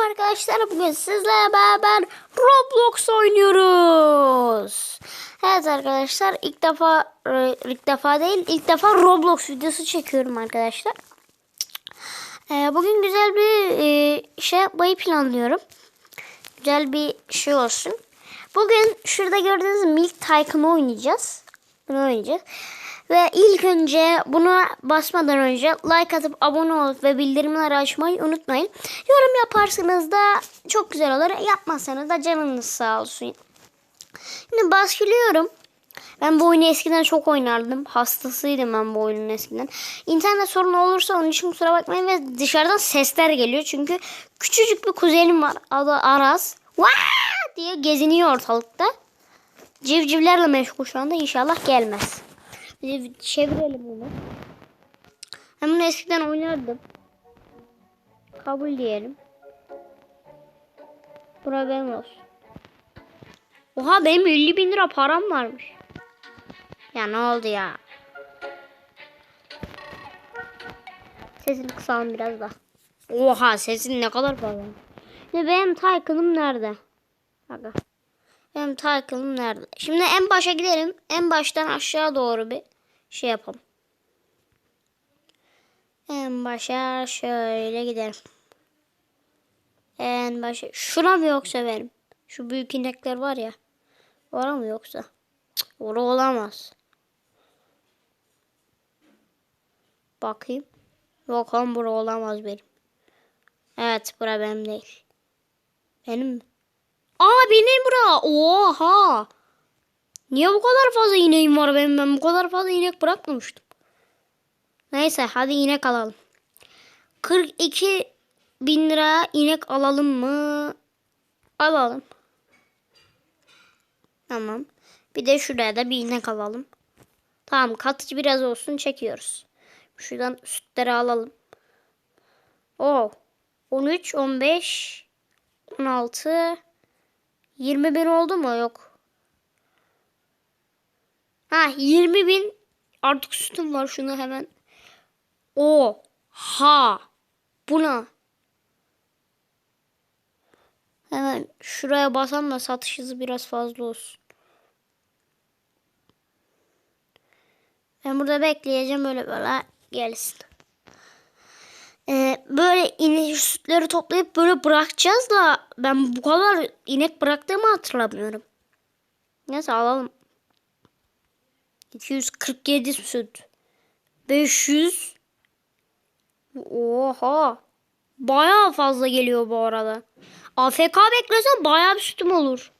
Merhaba arkadaşlar bugün sizlerle beraber Roblox oynuyoruz. Evet arkadaşlar ilk defa e, ilk defa değil ilk defa Roblox videosu çekiyorum arkadaşlar. Ee, bugün güzel bir e, şey yapmayı planlıyorum. Güzel bir şey olsun. Bugün şurada gördüğünüz Milk Tycoon'u oynayacağız. Bunu oynayacağız. Ve ilk önce buna basmadan önce like atıp abone olup ve bildirimleri açmayı unutmayın. Yorum yaparsanız da çok güzel olur. Yapmazsanız da canınız sağ olsun. Şimdi başlıyorum. Ben bu oyunu eskiden çok oynardım. Hastasıydım ben bu oyunun eskiden. İnternet sorunu olursa onun için kusura bakmayın ve dışarıdan sesler geliyor. Çünkü küçücük bir kuzenim var. Adı Aras. Vaa diye geziniyor ortalıkta. Civcivlerle meşgul şu anda. İnşallah gelmez. Çevirelim bunu. Ben bunu eskiden oynardım. Kabul diyelim. Bura benim olsun. Oha benim 50 bin lira param varmış. Ya ne oldu ya? Sesini kısalım biraz da. Oha sesin ne kadar fazla. Şimdi benim Tycoon'um nerede? Aga. Benim Tycoon'um nerede? Şimdi en başa gidelim. En baştan aşağı doğru bir şey yapalım. En başa şöyle gidelim. En başa. Şura mı yoksa benim? Şu büyük inekler var ya. Ora mı yoksa? Cık, ora olamaz. Bakayım. Yok lan bura olamaz benim. Evet bura benim değil. Benim mi? Aa benim bura. Oha. Niye bu kadar fazla ineğim var benim? Ben bu kadar fazla inek bırakmamıştım. Neyse hadi inek alalım. 42 bin lira inek alalım mı? Alalım. Tamam. Bir de şuraya da bir inek alalım. Tamam katıcı biraz olsun çekiyoruz. Şuradan sütleri alalım. O 13, 15, 16, 20 bin oldu mu? Yok. Ha 20 bin artık sütüm var şunu hemen. O ha buna. Hemen şuraya basam da satış hızı biraz fazla olsun. Ben burada bekleyeceğim böyle böyle gelsin. Ee, böyle inek sütleri toplayıp böyle bırakacağız da ben bu kadar inek bıraktığımı hatırlamıyorum. Neyse alalım. 247 süt. 500. Oha. Bayağı fazla geliyor bu arada. AFK beklesem bayağı bir sütüm olur.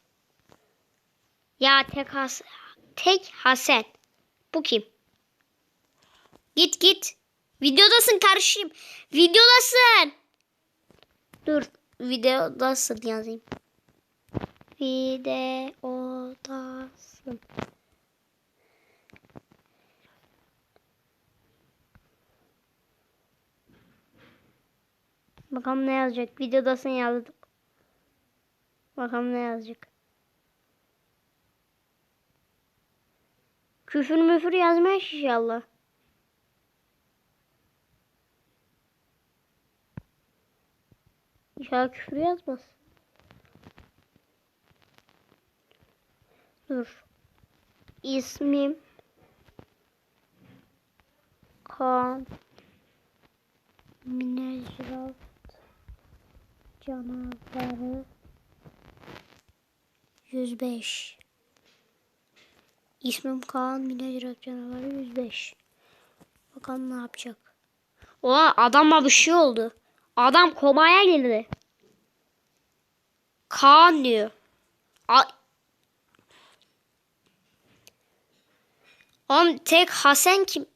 Ya tek has tek Hasan. Bu kim? Git git. Videodasın kardeşim. Videodasın. Dur. Videodasın yazayım. Videodasın. Bakalım ne yazacak. Videodasın yazdık. Bakalım ne yazacak. Küfür müfür yazmış inşallah. İnşallah küfür yazmaz. Dur. İsmim Kaan Minecraft canavarı 105 İsmim Kaan Minecraft canavarı 105 Bakalım ne yapacak. Oha adama bir şey oldu. Adam komaya girdi. Diyor. A Oğlum tek Hasan kim?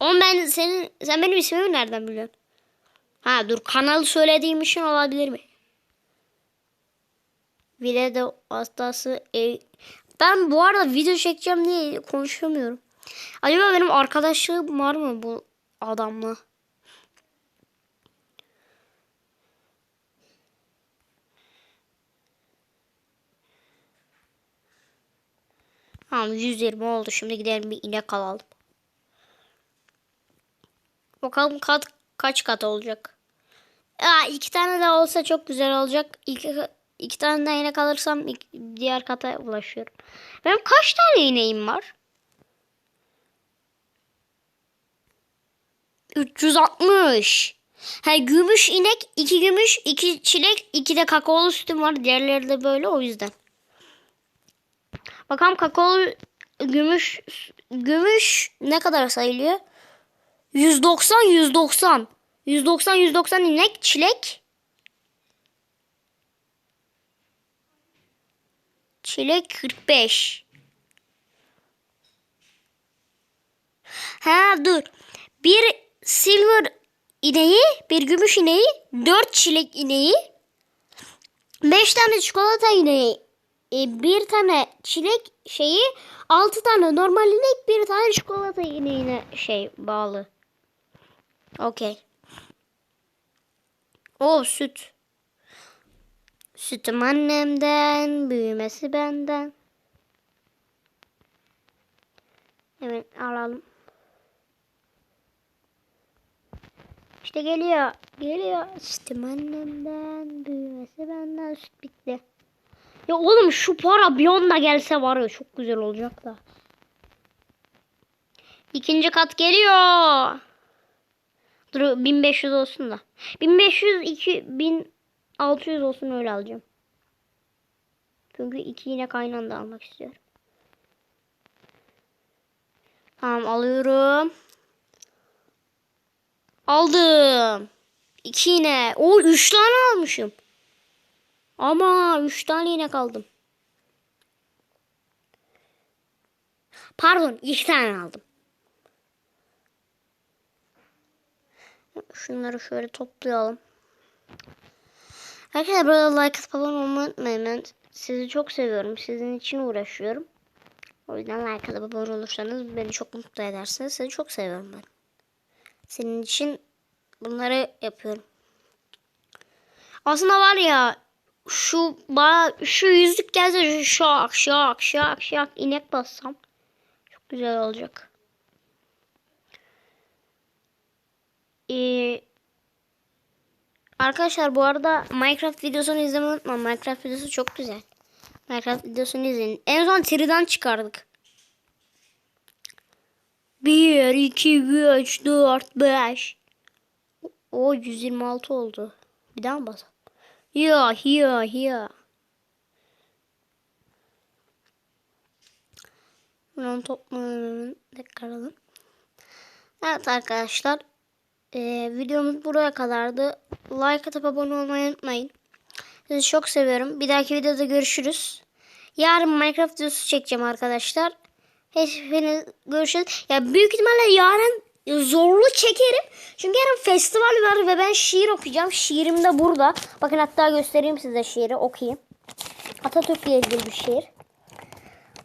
Oğlum ben senin sen benim ismimi nereden biliyorsun? Ha dur kanalı söylediğim için olabilir mi? Videoda hastası ev... Ben bu arada video çekeceğim diye konuşamıyorum. Acaba benim arkadaşlığım var mı bu adamla? Tamam 120 oldu. Şimdi gidelim bir inek alalım. Bakalım kat kaç kat olacak. Aa, iki tane daha olsa çok güzel olacak. İki, iki tane daha inek alırsam ik- diğer kata ulaşıyorum. Benim kaç tane ineğim var? 360. Ha, gümüş inek, iki gümüş, iki çilek, iki de kakaolu sütüm var. Diğerleri de böyle o yüzden. Bakalım kakaolu gümüş gümüş ne kadar sayılıyor? 190 190. 190 190 inek, çilek. Çilek 45. Ha dur. Bir silver ineği, bir gümüş ineği, dört çilek ineği, beş tane çikolata ineği, e, bir tane çilek şeyi, altı tane normal inek, bir tane çikolata ineğine şey bağlı. Okey. O süt. Sütüm annemden, büyümesi benden. Hemen alalım. İşte geliyor. Geliyor. Sütüm annemden, büyümesi benden. Süt bitti. Ya oğlum şu para bir anda gelse var ya çok güzel olacak da. İkinci kat geliyor. Dur 1500 olsun da. 1500 2 1600 olsun öyle alacağım. Çünkü iki inek aynı almak istiyorum. Tamam alıyorum. Aldım. İki inek. O üç tane almışım. Ama üç tane inek aldım. Pardon iki tane aldım. Şunları şöyle toplayalım. Arkadaşlar burada like atıp abone olmayı unutmayın. Sizi çok seviyorum. Sizin için uğraşıyorum. O yüzden like atıp abone olursanız beni çok mutlu edersiniz. Sizi çok seviyorum ben. Senin için bunları yapıyorum. Aslında var ya şu bana şu yüzlük gelse şak şak şak şak inek bassam çok güzel olacak. Ee, arkadaşlar bu arada Minecraft videosunu izlemeyi unutmayın. Minecraft videosu çok güzel. Minecraft videosunu izleyin. En son Triden çıkardık. 1, 2, 3, 4, 5. O 126 oldu. Bir daha mı basalım? Ya, ya, ya. Buradan toplayalım. Tekrar alın. Evet arkadaşlar. Ee, videomuz buraya kadardı. Like atıp abone olmayı unutmayın. Sizi çok seviyorum. Bir dahaki videoda görüşürüz. Yarın Minecraft videosu çekeceğim arkadaşlar. Hepiniz görüşürüz. Ya büyük ihtimalle yarın zorlu çekerim. Çünkü yarın festival var ve ben şiir okuyacağım. Şiirim de burada. Bakın hatta göstereyim size şiiri okuyayım. Atatürk'le ilgili bir şiir.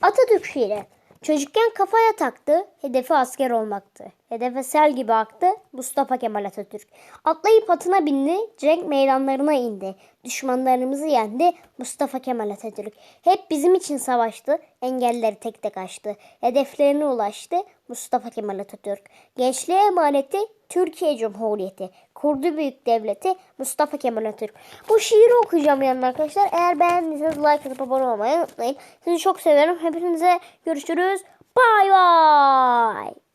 Atatürk şiiri. Çocukken kafaya taktı, hedefi asker olmaktı. Hedefe sel gibi aktı Mustafa Kemal Atatürk. Atlayıp atına bindi, cenk meydanlarına indi. Düşmanlarımızı yendi Mustafa Kemal Atatürk. Hep bizim için savaştı, engelleri tek tek aştı. Hedeflerine ulaştı Mustafa Kemal Atatürk. Gençliğe emaneti Türkiye Cumhuriyeti. Kurdu büyük devleti Mustafa Kemal Atatürk. Bu şiiri okuyacağım yanına arkadaşlar. Eğer beğendiyseniz like atıp abone olmayı unutmayın. Sizi çok seviyorum. Hepinize görüşürüz. Bay bay.